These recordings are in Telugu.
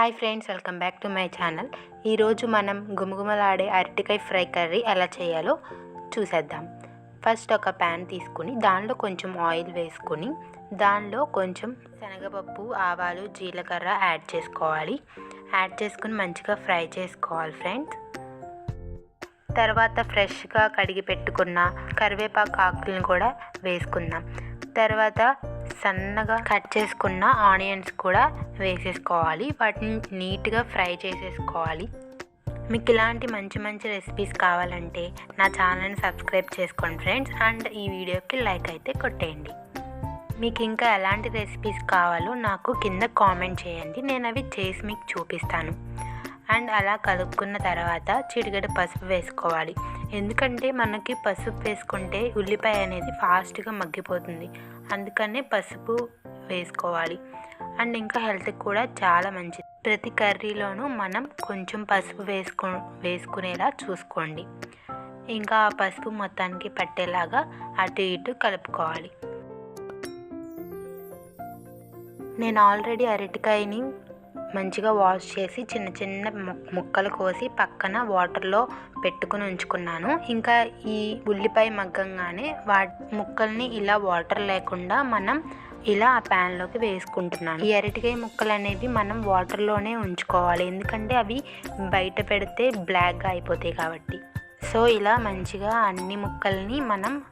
Hi friends welcome back to my channel ఈరోజు మనం గుమగుమలాడే అరటికాయ ఫ్రై కర్రీ ఎలా చేయాలో చూసేద్దాం. ఫస్ట్ ఒక ప్యాన్ తీసుకుని దానిలో కొంచెం ఆయిల్ వేసుకొని దానిలో కొంచెం శనగపప్పు ఆవాలు జీలకర్ర యాడ్ చేసుకోవాలి. యాడ్ చేసుకుని మంచిగా ఫ్రై చేసుకోవాలి ఫ్రెండ్స్ తర్వాత ఫ్రెష్గా కడిగి పెట్టుకున్న కరివేపాకు ఆకులను కూడా వేసుకుందాం. తర్వాత సన్నగా కట్ చేసుకున్న ఆనియన్స్ కూడా వేసేసుకోవాలి. వాటిని నీట్గా ఫ్రై చేసేసుకోవాలి. మీకు ఇలాంటి మంచి మంచి రెసిపీస్ కావాలంటే నా ఛానల్ని సబ్స్క్రైబ్ చేసుకోండి ఫ్రెండ్స్. అండ్ ఈ వీడియోకి లైక్ అయితే కొట్టేయండి. మీకు ఇంకా ఎలాంటి రెసిపీస్ కావాలో నాకు కింద కామెంట్ చేయండి. నేను అవి చేసి మీకు చూపిస్తాను. అండ్ అలా కలుపుకున్న తర్వాత చిటికెడు పసుపు వేసుకోవాలి. ఎందుకంటే మనకి పసుపు వేసుకుంటే ఉల్లిపాయ అనేది ఫాస్ట్గా మగ్గిపోతుంది. అందుకనే పసుపు వేసుకోవాలి. అండ్ ఇంకా హెల్త్కి కూడా చాలా మంచిది. ప్రతి కర్రీలోనూ మనం కొంచెం పసుపు వేసుకో వేసుకునేలా చూసుకోండి. ఇంకా ఆ పసుపు మొత్తానికి పట్టేలాగా అటు ఇటు కలుపుకోవాలి. నేను ఆల్రెడీ అరటికాయని మంచిగా వాష్ చేసి చిన్న చిన్న ముక్కలు కోసి పక్కన వాటర్లో పెట్టుకుని ఉంచుకున్నాను. ఇంకా ఈ ఉల్లిపాయ మగ్గంగానే వా ముక్కల్ని ఇలా వాటర్ లేకుండా మనం ఇలా ఆ ప్యాన్లోకి వేసుకుంటున్నాను. ఈ అరటికాయ ముక్కలు అనేవి మనం వాటర్లోనే ఉంచుకోవాలి. ఎందుకంటే అవి బయట పెడితే బ్లాక్గా అయిపోతాయి కాబట్టి. సో ఇలా మంచిగా అన్ని ముక్కల్ని మనం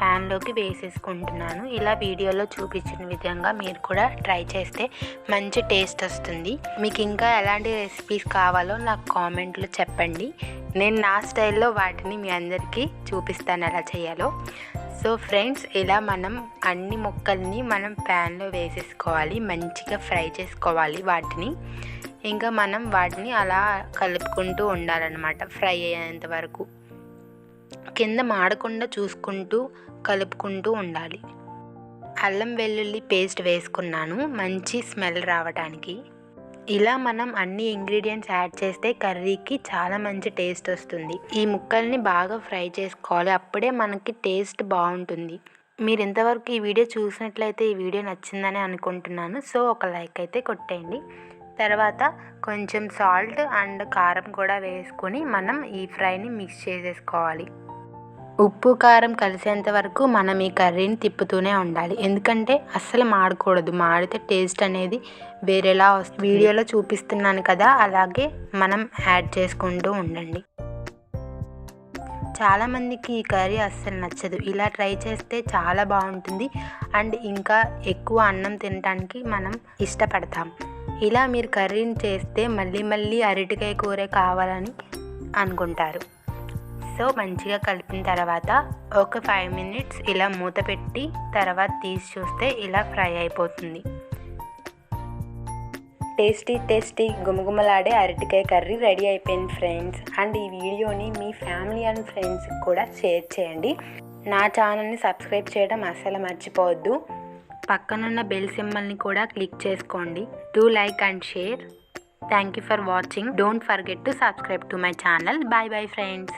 ప్యాన్లోకి వేసేసుకుంటున్నాను. ఇలా వీడియోలో చూపించిన విధంగా మీరు కూడా ట్రై చేస్తే మంచి టేస్ట్ వస్తుంది. మీకు ఇంకా ఎలాంటి రెసిపీస్ కావాలో నాకు కామెంట్లో చెప్పండి. నేను నా స్టైల్లో వాటిని మీ అందరికీ చూపిస్తాను ఎలా చేయాలో. సో ఫ్రెండ్స్ ఇలా మనం అన్ని ముక్కల్ని మనం ప్యాన్లో వేసేసుకోవాలి. మంచిగా ఫ్రై చేసుకోవాలి వాటిని. ఇంకా మనం వాటిని అలా కలుపుకుంటూ ఉండాలన్నమాట ఫ్రై అయ్యేంత వరకు. కింద మాడకుండా చూసుకుంటూ కలుపుకుంటూ ఉండాలి. అల్లం వెల్లుల్లి పేస్ట్ వేసుకున్నాను. మంచి స్మెల్ రావడానికి ఇలా మనం అన్ని ఇంగ్రీడియంట్స్ యాడ్ చేస్తే కర్రీకి చాలా మంచి టేస్ట్ వస్తుంది. ఈ ముక్కల్ని బాగా ఫ్రై చేసుకోవాలి. అప్పుడే మనకి టేస్ట్ బాగుంటుంది. మీరు ఇంతవరకు ఈ వీడియో చూసినట్లయితే ఈ వీడియో నచ్చిందని అనుకుంటున్నాను. సో ఒక లైక్ అయితే కొట్టేయండి. తర్వాత కొంచెం సాల్ట్ అండ్ కారం కూడా వేసుకొని మనం ఈ ఫ్రైని మిక్స్ చేసేసుకోవాలి. ఉప్పు కారం కలిసేంత వరకు మనం ఈ కర్రీని తిప్పుతూనే ఉండాలి. ఎందుకంటే అస్సలు మాడకూడదు. మాడితే టేస్ట్ అనేది వేరేలా వస్తుంది. వీడియోలో చూపిస్తున్నాను కదా అలాగే మనం యాడ్ చేసుకుంటూ ఉండండి. చాలామందికి ఈ కర్రీ అస్సలు నచ్చదు. ఇలా ట్రై చేస్తే చాలా బాగుంటుంది. అండ్ ఇంకా ఎక్కువ అన్నం తినడానికి మనం ఇష్టపడతాం. ఇలా మీరు కర్రీని చేస్తే మళ్ళీ మళ్ళీ అరటికాయ కూర కావాలని అనుకుంటారు. సో మంచిగా కలిపిన తర్వాత ఒక ఫైవ్ మినిట్స్ ఇలా మూత పెట్టి తర్వాత తీసి చూస్తే ఇలా ఫ్రై అయిపోతుంది. టేస్టీ టేస్టీ గుమగుమలాడే అరటికాయ కర్రీ రెడీ అయిపోయింది ఫ్రెండ్స్. అండ్ ఈ వీడియోని మీ ఫ్యామిలీ అండ్ ఫ్రెండ్స్కి కూడా షేర్ చేయండి. నా ఛానల్ని సబ్స్క్రైబ్ చేయడం అస్సలు మర్చిపోవద్దు. పక్కనున్న బెల్ సింబల్ని కూడా క్లిక్ చేసుకోండి. Do like and share thank you for watching don't forget to subscribe to my channel bye bye friends